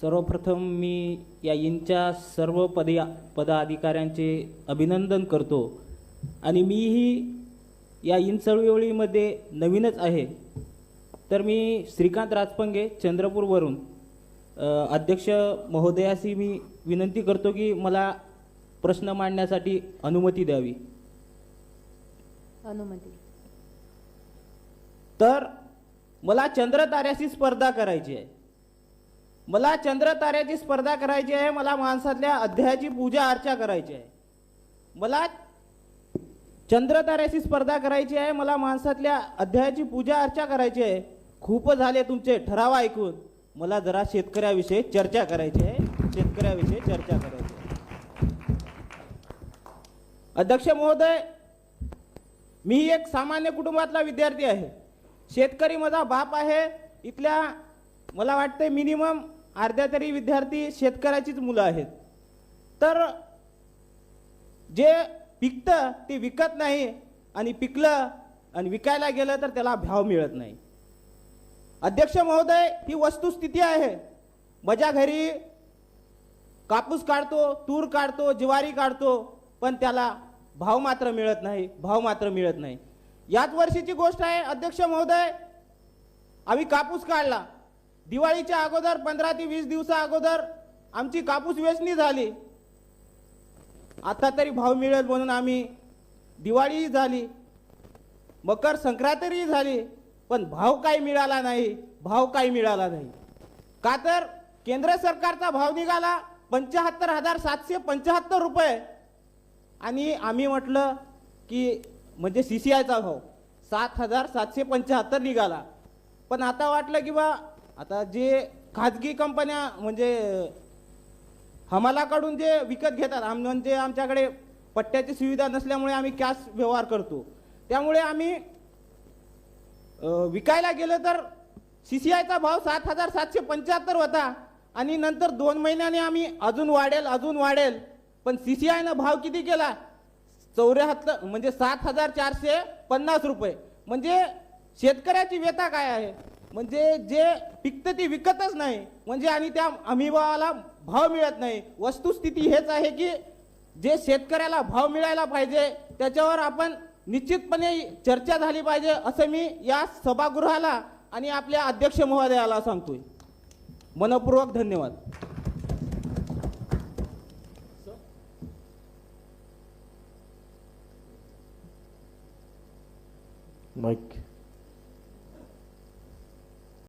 सर्वप्रथम मी या इंच्या सर्व पदी पदाधिकाऱ्यांचे अभिनंदन करतो. आणि मीही या इन चळवळीमध्ये नवीनच आहे. तर मी श्रीकांत राजपंगे चंद्रपूरवरून. अध्यक्ष महोदयाशी मी विनंती करतो की मला प्रश्न मांडण्यासाठी अनुमती द्यावी. अनुमती. तर मला चंद्र ताऱ्याशी स्पर्धा करायची आहे. मला चंद्रताऱ्याची स्पर्धा करायची आहे मला माणसातल्या अध्यायाची पूजा अर्चा करायची आहे. मला चंद्रताऱ्याची स्पर्धा करायची आहे मला माणसातल्या अध्यायाची पूजा अर्चा करायची आहे. खूप झाले तुमचे ठराव ऐकून. मला जरा शेतकऱ्याविषयी चर्चा करायची आहे. शेतकऱ्याविषयी चर्चा करायची आहे. अध्यक्ष महोदय मी एक सामान्य कुटुंबातला विद्यार्थी आहे. शेतकरी माझा बाप आहे. इथल्या मला वाटते मिनिमम अर्ध्या तरी विद्यार्थी शेतकऱ्याचीच मुलं आहेत. तर जे पिकतं ते विकत नाही आणि पिकलं आणि विकायला गेलं तर त्याला भाव मिळत नाही. अध्यक्ष महोदय ही वस्तुस्थिती आहे. माझ्या घरी कापूस काढतो तूर काढतो ज्वारी काढतो पण त्याला भाव मात्र मिळत नाही भाव मात्र मिळत नाही. याच वर्षीची गोष्ट आहे अध्यक्ष महोदय आम्ही कापूस काढला. दिवाळीच्या अगोदर पंधरा ते वीस दिवसा अगोदर आमची कापूस वेचणी झाली. आता तरी भाव मिळेल म्हणून आम्ही दिवाळीही झाली मकर संक्रांतही झाली पण भाव काही मिळाला नाही भाव काही मिळाला नाही. का तर केंद्र सरकारचा भाव निघाला पंच्याहत्तर हजार सातशे पंच्याहत्तर रुपये. आणि आम्ही म्हटलं की म्हणजे सी सी आयचा भाव सात हजार सातशे पंच्याहत्तर निघाला. पण आता वाटलं की बा आता जे खाजगी कंपन्या म्हणजे हमालाकडून जे विकत घेतात आम म्हणजे आमच्याकडे पट्ट्याची सुविधा नसल्यामुळे आम्ही कॅश व्यवहार करतो. त्यामुळे आम्ही विकायला गेलं तर सी सी आयचा भाव सात हजार सातशे पंच्याहत्तर होता आणि नंतर दोन महिन्याने आम्ही अजून वाढेल अजून वाढेल. पण सी सी आयनं भाव किती केला? चौऱ्याहत्तर म्हणजे सात हजार चारशे पन्नास रुपये. म्हणजे शेतकऱ्याची व्यथा काय आहे? म्हणजे जे पिकतं ते विकतच नाही. म्हणजे आणि त्या हमीभावाला भाव मिळत नाही. वस्तुस्थिती हेच आहे की जे शेतकऱ्याला भाव मिळायला पाहिजे त्याच्यावर आपण निश्चितपणे चर्चा झाली पाहिजे असं मी या सभागृहाला आणि आपल्या अध्यक्ष महोदयाला सांगतोय. मनपूर्वक धन्यवाद. माईक